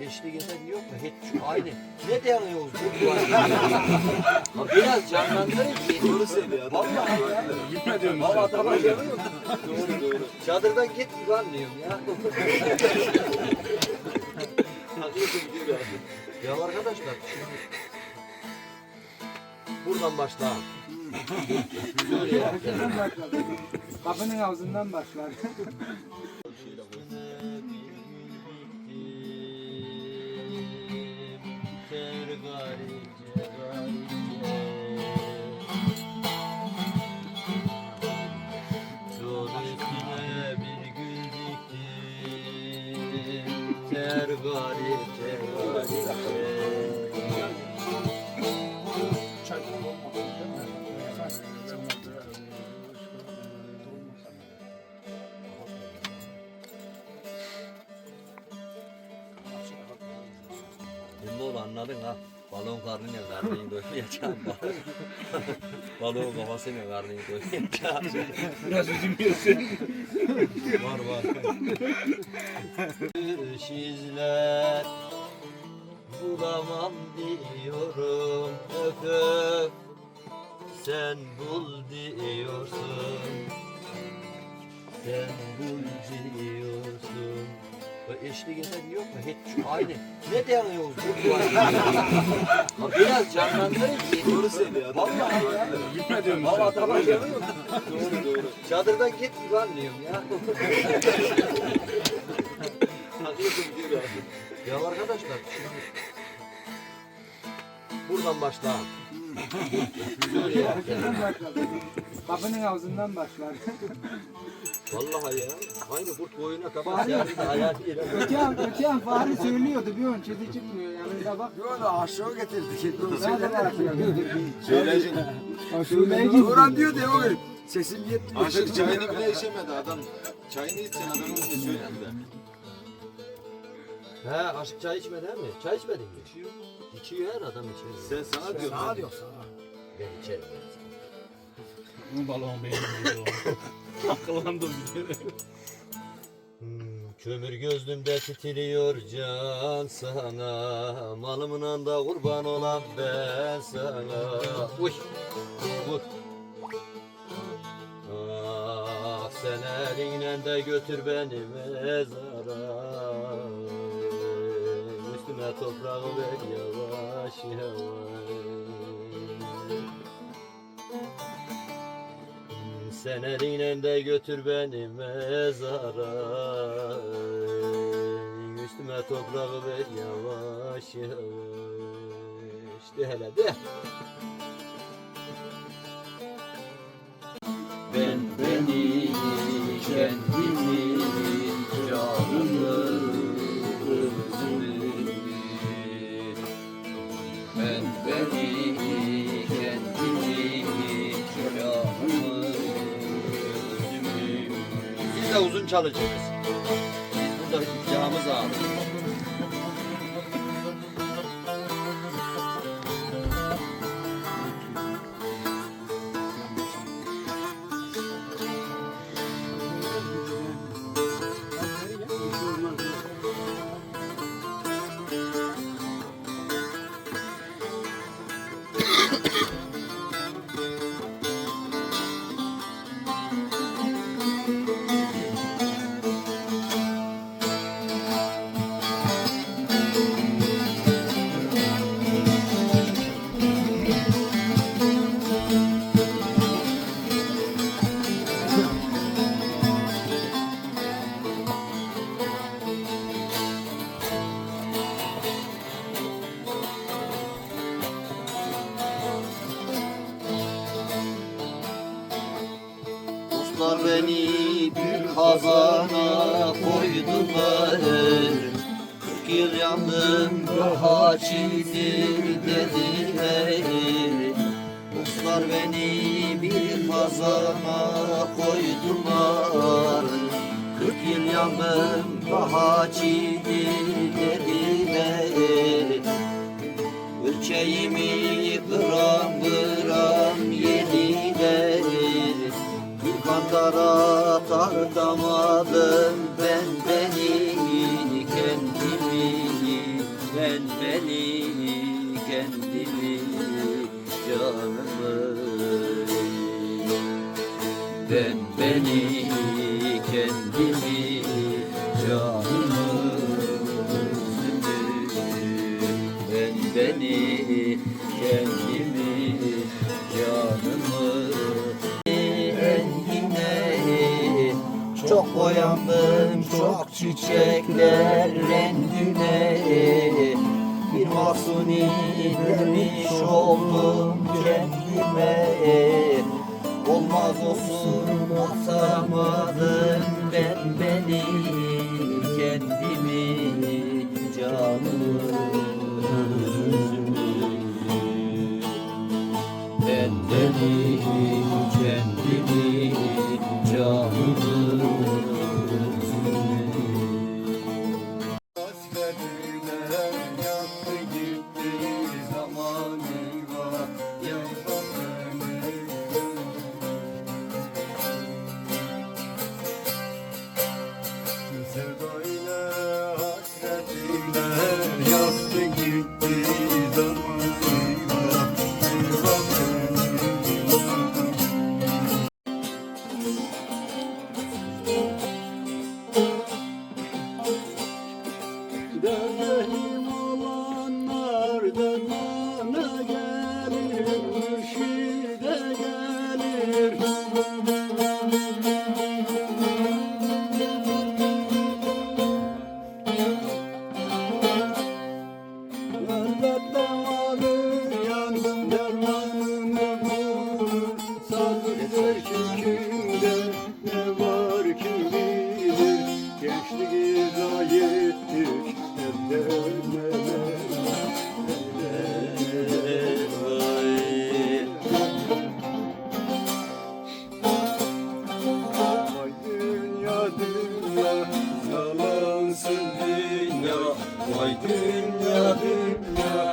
Eşlik eden yok mu? Hiç aynı. Ne diyorsunuz bu duvar? Biraz canlandırın ki. Doğru söylüyor. Vallahi ya. Gitme diyorum Valla adama. Doğru doğru. Çadırdan git gibi anlıyorum ya. Ya arkadaşlar şimdi buradan başla. Kapının ağzından başlar. Diktim Ter garip ter garip Şimdi oğlu anladın ha. Balon karnıyla karnını doymayacağım. Balon kafasıyla karnını doymayacağım. Biraz üzüm yiyorsun. var var. izler bulamam diyorum öp öp sen bul diyorsun sen bul diyorsun Ve eşlik eden yok mu? Hiç aynı. Ne duvar? Ha, Biraz canlandırın ki. Doğru söylüyor. Vallahi ya. Gitme diyorum Valla. Doğru doğru. Çadırdan git anlıyorum ya. Haklısın diyor abi. ya arkadaşlar buradan başla. Şöyle yap. Kapının ağzından başlar. Vallahi ya. Aynı kurt boyuna yani hayal yere. Öteyen, öteyen fare söylüyordu bir on çizi çıkmıyor yanında bak. Yo da aşağı getirdik. Nerede bakıyor? Söyleyeceksin. Söyleyici. Orhan diyor diye o gün. Sesim yetmiyor. Aşık çayını bile içemedi adam. Çayını içsen adamın bir de. He aşk çay içmedi mi? Çay içmedin mi? İçiyor. İçiyor her adam içiyor. Sen sana diyorum. Sana diyor sana. Ben içerim. Bu balon benim diyor. Akıllandım bir kere. Hmm, kömür gözlümde titriyor can sana. Malımın da kurban olan ben sana. Uy, vur. Ah sen elinle de götür beni mezara. Üstüme toprağı ver yavaş yavaş sen elinle de götür beni mezara. Üstüme toprağı ver yavaş yavaş. De hele de Çalışıyoruz. Biz burada iflahımız ağır. Beni bir kazana koydular Kırk yıl yandım daha çiğdir dediler Dostlar beni bir kazana koydular. Kırk yıl yandım daha çiğdir dediler Ölçeğimi Bir kandara tartamadım ben beni kendimi Ben beni kendimi canımı. Ben beni çiçekler rengine Bir masuni demiş oldum kendime. Olmaz olsun basamadım ben beni do. Vay dünya dünya yalansın dünya. Vay dünya dünya